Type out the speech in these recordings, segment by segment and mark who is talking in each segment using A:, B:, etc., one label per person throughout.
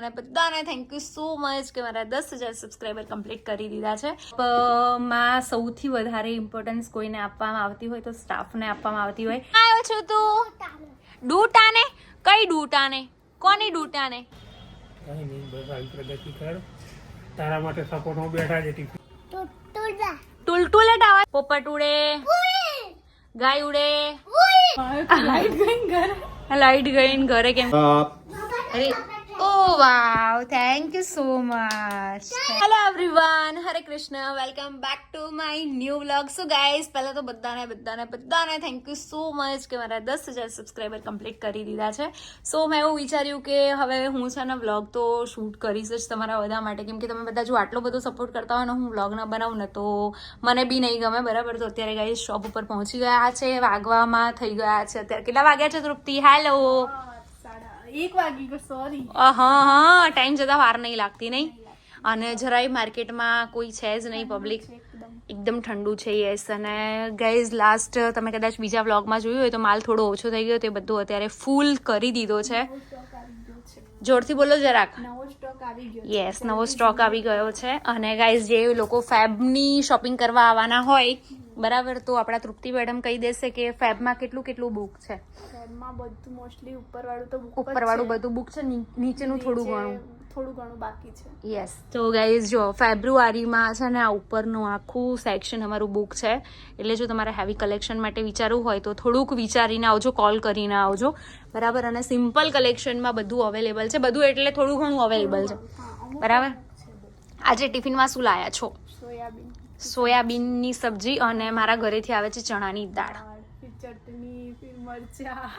A: અને બધાને thank you so much કે મારા દસ હજાર સબસ્ક્રાઈબર કમ્પ્લીટ કરી દીધા છે. માં સૌથી વધારે ઇમ્પોર્ટન્સ કોઈને આપવામાં આવતી હોય તો સ્ટાફને આપવામાં આવતી હોય. આવ્યો છું તું. ડૂટાને? કઈ ડૂટાને? કોની ડૂટાને?
B: કઈ નહીં બસ આવી પ્રગતિ કર. તારા માટે સપોર્ટમાં બેઠા છે ટિફિન
A: ટુલટુલેટ આવે પોપટ ઉડે. ગાય ઉડે. લાઈટ ગઈ ઘરે? લાઈટ ગઈ ઘરે કેમ? અરે wow thank you so much hello everyone Hare Krishna welcome back to my new vlog so guys પહેલા તો બધાને બધાને બધાને થેન્ક યુ સો મચ કે મારા દસ હજાર સબસ્ક્રાઈબર કમ્પ્લીટ કરી દીધા છે. સો મેં એવું વિચાર્યું કે હવે હું છે ને વ્લોગ તો શૂટ કરીશ જ તમારા બધા માટે. કેમ કે તમે બધા જો આટલો બધો સપોર્ટ કરતા હોય ને, હું વ્લોગ ના બનાવું ને, તો મને બી નહીં ગમે, બરાબર? તો અત્યારે ગાઈઝ શોપ ઉપર પહોંચી ગયા છે, વાગવામાં થઈ ગયા છે. અત્યારે કેટલા વાગ્યા છે તૃપ્તિ? હેલો
C: એક વાગી ગયો સોરી
A: હા હા ટાઈમ જતા વાર નહીં લાગતી નહીં? અને જરાય માર્કેટમાં કોઈ છે જ નહીં પબ્લિક એકદમ. ઠંડુ છે યસ અને ગાઈઝ લાસ્ટ તમે કદાચ બીજા વ્લોગમાં જોયું હોય તો માલ થોડો ઓછો થઈ ગયો તે બધું અત્યારે ફૂલ કરી દીધો છે. જોરથી બોલો જરાક. યસ નવો સ્ટોક આવી ગયો છે. અને ગાઈઝ જે લોકો ફેબની શોપિંગ કરવા આવવાના હોય બરાબર તો આપણા તૃપ્તિ મેડમ કહી દેશે કે ફેબમાં કેટલું કેટલું બુક છે.
C: ફેબમાં બધું મોસ્ટલી ઉપરવાળું તો
A: ઉપરવાળું બધું બુક છે ની- નીચેનું થોડું ઘણું.
C: થોડું ઘણું બાકી છે.
A: યસ તો ગાઈઝ જો ફેબ્રુઆરીમાં છે ને આ ઉપરનું આખું સેક્શન અમારું બુક છે. એટલે જો તમારે હેવી કલેક્શન માટે વિચારવું હોય તો થોડુંક વિચારીને આવજો કોલ કરીને આવજો. બરાબર? અને સિમ્પલ કલેક્શનમાં બધું અવેલેબલ છે. બધું એટલે થોડું ઘણું અવેલેબલ છે. બરાબર? આજે ટિફિનમાં શું લાયા છો?
C: સોયાબીન.
A: સોયાબીનની સબ્જી અને મારા ઘરેથી આવે છે ચણાની દાળ.
C: ચટણી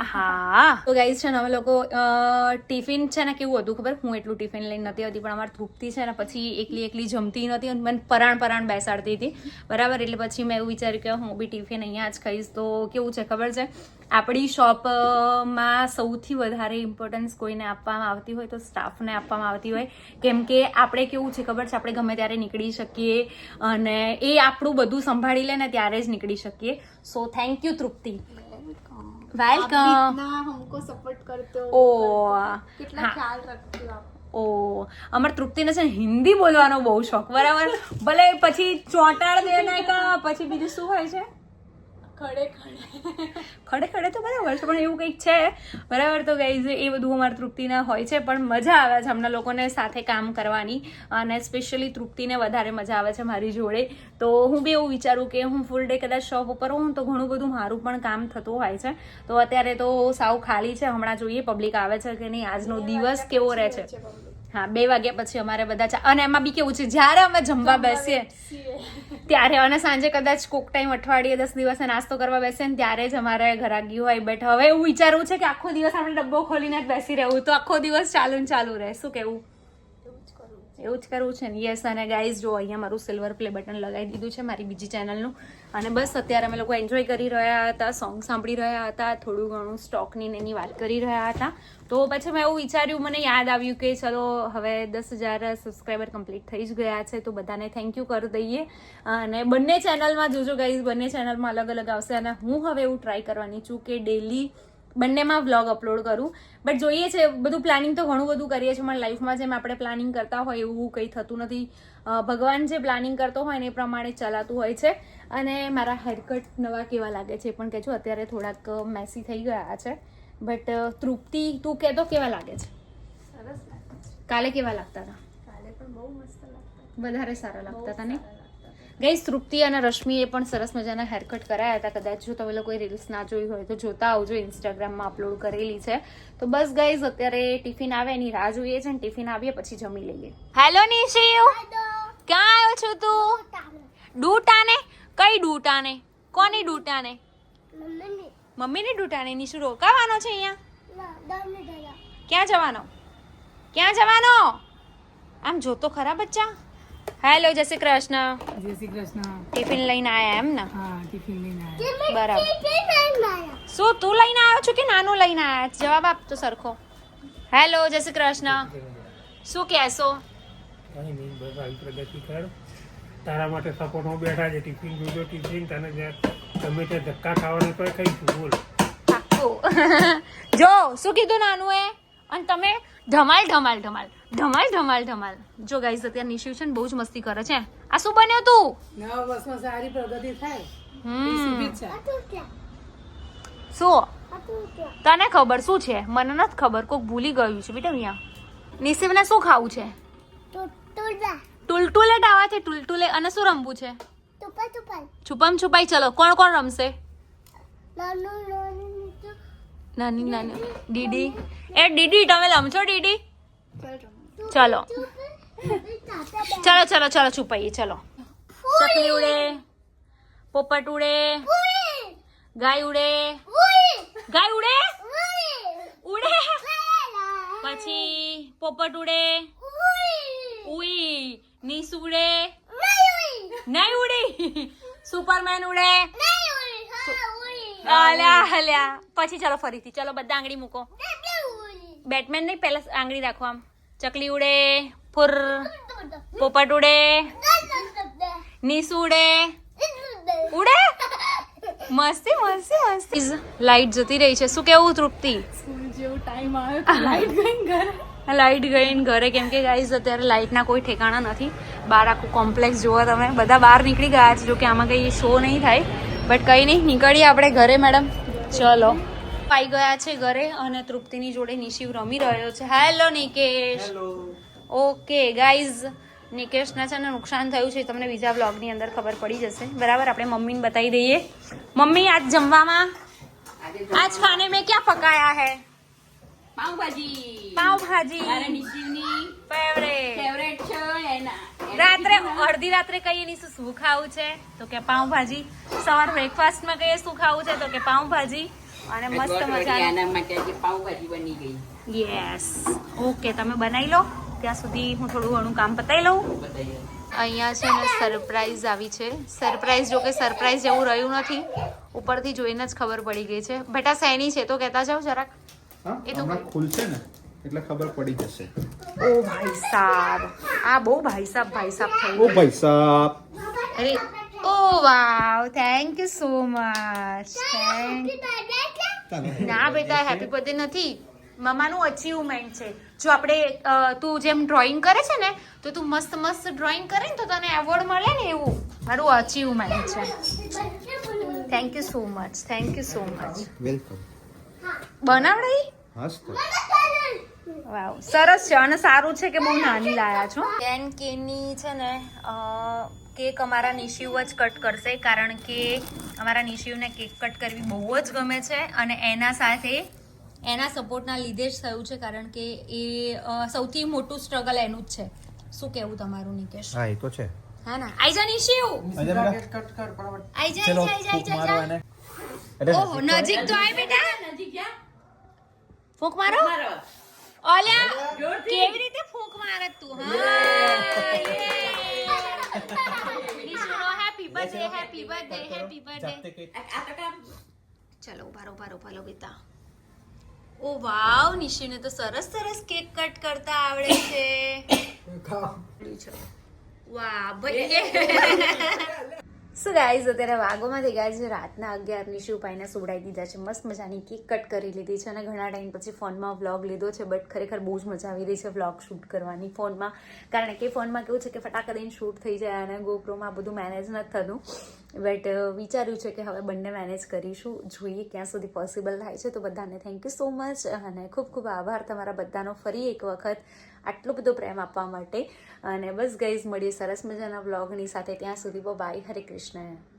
A: હા. તો ગાઈઝ છે ને અમે લોકો ટિફિન છે ને કેવું હતું ખબર? હું એટલું ટિફિન લઈને નથી આવતી પણ અમારી તૃપ્તિ છે ને પછી એકલી એકલી જમતી નથી અને મને પરાણ પરાણ બેસાડતી હતી. બરાબર? એટલે પછી મેં એવું વિચાર્યું કે હું બી ટિફિન અહીંયા જ ખાઈશ. તો કેવું છે ખબર છે? આપણી શોપમાં સૌથી વધારે ઇમ્પોર્ટન્સ કોઈને આપવામાં આવતી હોય તો સ્ટાફને આપવામાં આવતી હોય. કેમ કે આપણે કેવું છે ખબર છે? આપણે ગમે ત્યારે નીકળી શકીએ અને એ આપણું બધું સંભાળી લે ને ત્યારે જ નીકળી શકીએ. So thank you Tripti.
C: Welcome हमको सपोर्ट करते हो
A: ओ
C: કેટલા ખ્યાલ રાખજો આપ.
A: ઓ અમાર તૃપ્તિને છે હિન્દી બોલવાનો બહુ શોખ બરાબર? ભલે પછી ચોંટાડ દે ને પછી બીજું શું હોય છે?
C: ખડે ખડે.
A: ખડે ખડે તો બરાબર છે પણ એવું કંઈક છે. બરાબર તો ગાઈઝ એ બધું અમારી તૃપ્તિના હોય છે પણ મજા આવે છે હમણાં લોકોને સાથે કામ કરવાની. અને સ્પેશિયલી તૃપ્તિને વધારે મજા આવે છે મારી જોડે. તો હું બી એવું વિચારું કે હું ફૂલ ડે કદાચ શોપ ઉપર હોઉં તો ઘણું બધું મારું પણ કામ થતું હોય છે. તો અત્યારે તો સાવ ખાલી છે હમણાં જોઈએ પબ્લિક આવે છે કે નહીં આજનો દિવસ કેવો રહે છે. હા બે વાગ્યા પછી અમારે બધા ચા અને એમાં બી કેવું છે જ્યારે અમે જમવા બેસીએ ત્યારે અને સાંજે કદાચ કોક ટાઈમ અઠવાડિયે દસ દિવસે નાસ્તો કરવા બેસે ને ત્યારે જ અમારે ઘરાગી હોય બેઠ. હવે એવું વિચારવું છે કે આખો દિવસ આપણે ડબ્બો ખોલીને જ બેસી રહેવું તો આખો દિવસ ચાલુ ને ચાલુ રહે. શું કેવું? એવું જ કરવું છે ને? યસ અને ગાઈઝ જો અહીંયા મારું સિલ્વર પ્લે બટન લગાવી દીધું છે મારી બીજી ચેનલનું અને બસ, અત્યારે અમે લોકો એન્જોય કરી રહ્યા હતા સોંગ સાંભળી રહ્યા હતા, થોડું ઘણું સ્ટોકની એની વાત કરી રહ્યા હતા. તો પછી મેં એવું વિચાર્યું, મને યાદ આવ્યું કે ચલો, હવે દસ હજાર સબસ્ક્રાઈબર કમ્પ્લીટ થઈ જ ગયા છે, તો બધાને થેન્ક યુ કરી દઈએ. અને બંને ચેનલમાં જોજો ગાઈઝ બંને ચેનલમાં અલગ અલગ આવશે. અને હું હવે એવું ટ્રાય કરવાની છું કે ડેલી બંનેમાં વ્લોગ અપલોડ કરું. બટ જોઈએ છે બધું પ્લાનિંગ તો ઘણું બધું કરીએ છીએ. પણ લાઈફમાં જેમ આપણે પ્લાનિંગ કરતા હોય એવું કંઈ થતું નથી. ભગવાન જે પ્લાનિંગ કરતો હોય ને એ પ્રમાણે ચલાતું હોય છે. અને મારા હેરકટ નવા કેવા લાગે છે એ પણ કહેજો. અત્યારે થોડાક મેસી થઈ ગયા છે. બટ તૃપ્તિ તું કહેતો કેવા લાગે છે?
C: સરસ લાગે છે.
A: કાલે કેવા લાગતા હતા?
C: કાલે પણ બહુ મસ્ત લાગતા
A: વધારે સારા લાગતા હતા નહીં? ગઈ તૃપ્તિ અને રશ્મિએ પણ સરસ મજાના હેરકટ કરાયા હતા. કદાચ જો તમે લોકોએ રીલ્સ ના જોઈ હોય તો જોતા આવજો ઇન્સ્ટાગ્રામમાં અપલોડ કરેલી છે. તો બસ ગાઈઝ અત્યારે ટિફિન આવે એની રાહ જોઈએ છે ને ટિફિન આવીએ પછી જમી લઈએ. હેલો નિશિવ ક્યાં આવ્યો છો તું? ડૂટાને. કઈ ડૂટાને? કોની ડૂટાને? મમ્મીની. ડૂટાને? નિશુ રોકાવાનો છે અહીંયા? ક્યાં જવાનો? ક્યાં જવાનો? આમ જોતો ખરા બચ્ચા? હેલો જય શ્રી કૃષ્ણ
B: જય શ્રી કૃષ્ણ
A: ટિફિન લઈને આયા એમ ને?
B: હા ટિફિન લઈને આયા.
A: બરાબર. શું તું લઈને આવ્યો છું કે નાનું લઈને આવ્યા? છે? જવાબ આપ તો સરખો. હેલો જય શ્રી કૃષ્ણ. શું કહેશો?
B: કઈ નહીં બસ આવી પ્રગતિ કર. તારા માટે સપોર્ટ હું બેઠા છે. ટિફિન જોજો ટિફિન તને ગમે ત્યાં ધક્કા ખાવાનું તો ખાઈશું. બોલ.
A: પાક્કું. જો શું કીધું નાનું એ? અને તમે ધમાલ ધમાલ ધમાલ ધમાલ ધમાલ ધમાલ. જો ગાઈઝ અત્યારે નિશિવ છે ને બહુ જ મસ્તી કરે છે. આ શું બન્યું તું?
D: નવા વર્ષમાં સારી પ્રગતિ થાય.
A: શું? તને ખબર શું છે? મને નથી ખબર કોક ભૂલી ગયું છે. બેટા અહીંયા નિશિવને શું ખાવું છે? ટુલટુલે આવા છે ટુલટુલે અને શું રમવું છે? છુપમ છુપાઈ ચલો. કોણ કોણ રમશે? નાની નાની. ડીડી. એ ડીડી તમે લમશો ડીડી? ચલો. ચલો ચલો ચલો છુપાઈએ ચલો. ચકલી ઉડે. પોપટ ઉડે. ગાય ઉડે. ગાય ઉડે? ઉડે. પછી પોપટ ઉડે. ઉઈ. નીસ ઉડે. નહીં ઉડી. સુપરમેન ઉડે. અલ્યા અલ્યા પછી ચલો ફરીથી. ચલો બધા આંગળી મૂકો. બેટમેન નહીં પહેલા આંગળી રાખો આમ. ચકલી ઉડે ફુર. પોપટ ઉડે. નીસ ઉડે. ઉડે? મસ્તી મસ્તી મસ્તી. લાઈટ જતી રહી છે. શું કેવું તૃપ્તિ?
C: જેવો ટાઈમ આવ્યો લાઈટ ગઈ ઘરે?
A: લાઈટ ગઈ ને ઘરે. કેમ કે ગાઈઝ અત્યારે લાઇટના કોઈ ઠેકાણા નથી. બહાર આખું કોમ્પ્લેક્સ જોવો તમે. બધા બહાર નીકળી ગયા છે. જો કે આમાં કંઈ શો નહીં થાય. બટ કંઈ નહીં નીકળીએ આપણે ઘરે મેડમ ચલો. પાઈ ગયા છે ઘરે અને તૃપ્તિની જોડે નિશિવ રમી રહ્યો છે. હેલો નિકેશ ઓકે ગાઈઝ નિકેશના છે ને નુકસાન થયું છે તમને બીજા બ્લોગની અંદર ખબર પડી જશે. બરાબર આપણે મમ્મીને બતાવી દઈએ. મમ્મી આજ જમવામાં? આજ ખાને મેં ક્યાં પકાયા હે? પાવ ભાજી
E: મારા નિશિવની
A: ફેવરેટ
E: ફેવરેટ છે
A: રાત્રે અડધી રાત્રે કહીએ ની શું શું ખાવું છે? તો કે પાઉંભાજી. સવાર બ્રેકફાસ્ટમાં કહીએ શું ખાવું છે? તો કે પાઉંભાજી. અને મસ્ત મજાની.
E: આના માટે આજે પાઉં ભાજી બની ગઈ.
A: યસ ઓકે તમે બનાવી લો. ત્યાં સુધી હું થોડું ઘણું કામ પતાવી લઉં. અહીંયા છે ને સરપ્રાઈઝ આવી છે. સરપ્રાઈઝ જો કે સરપ્રાઈઝ જેવું રહ્યું નથી. ઉપરથી જોઈને જ ખબર પડી ગઈ છે. બેટા સૈની છે? તો કહેતા જાઓ જરાક.
F: હા
A: એ તો
F: ખુલશે ને એટલે ખબર પડી જશે.
A: ઓ ભાઈ સાહેબ આ બહુ ભાઈ સાહેબ ભાઈ સાહેબ થયું
F: ઓ ભાઈ સાહેબ
A: અરે ઓ wow thank you so much thank ના બેટા હેપી બર્થડે નથી. મમાનું અચીવમેન્ટ છે. જો આપણે તું જેમ ડ્રોઈંગ કરે છે ને તો તું મસ્ત મસ્ત ડ્રોઈંગ કરે ને તો તને એવોર્ડ મળે ને એવું. મારું અચીવમેન્ટ છે. Thank you so much thank you so much
F: welcome
A: બનાવડાઈ? Wow સરસ છે અને સારું છે કે બહુ નાની લાયા છો. કેન કેની છે ને કેક અમારા નિશિવ જ કટ કરશે કારણ કે અમારા નિશિવને કેક કટ કરવી બહુ જ ગમે છે અને એના સાથે એના સપોર્ટના લીધે જ થયું છે કારણ કે એ સૌથી મોટું સ્ટ્રગલ એનું જ છે. શું કેવું તમારું નિકેશ?
F: હા એ તો છે.
A: હા ના. આઈ જા નિશિવ! આઈ જા આઈ જા આઈ જા આઈ જા, ઓહો નજીક તો આય બેટા.
E: નજીક જા
A: ફૂંક મારો.
E: મારો.
A: ઓલ્યા કેવી રીતે birthday happy birthday happy birthday
E: આ તો કામ
A: ચલો ઉભારો ઉભારો ઉભારો બેટા ઓ વાવ નિશિને તો સરસ સરસ કેક કટ કરતા આવડે છે વાહ ભાઈ સો ગાઈઝ અત્યારે વાગોમાં થઈ ગયા છે, રાતના અગિયારની નિશુભાઈને સુવડાવી દીધા છે, મસ્ત મજાની કેક કટ કરી લીધી છે અને ઘણા ટાઈમ પછી ફોનમાં વ્લોગ લીધો છે બટ ખરેખર બહુ જ મજા આવી રહી છે વ્લોગ શૂટ કરવાની ફોનમાં. કારણ કે ફોનમાં કેવું છે કે ફટાકા દઈને શૂટ થઈ જાય અને ગોપ્રોમાં બધું મેનેજ નથી થતું. બટ વિચાર્યું છે કે હવે બંને મેનેજ કરીશું. જોઈએ ક્યાં સુધી પોસિબલ થાય છે. તો બધાને થેન્ક યુ સો મચ અને ખૂબ ખૂબ આભાર તમારા બધાનો ફરી એક વખત આટલો બધો પ્રેમ આપવા માટે. અને બસ ગઈઝ મળીએ સરસ મજાના વ્લોગની સાથે. ત્યાં સુધી બાય હરે કૃષ્ણ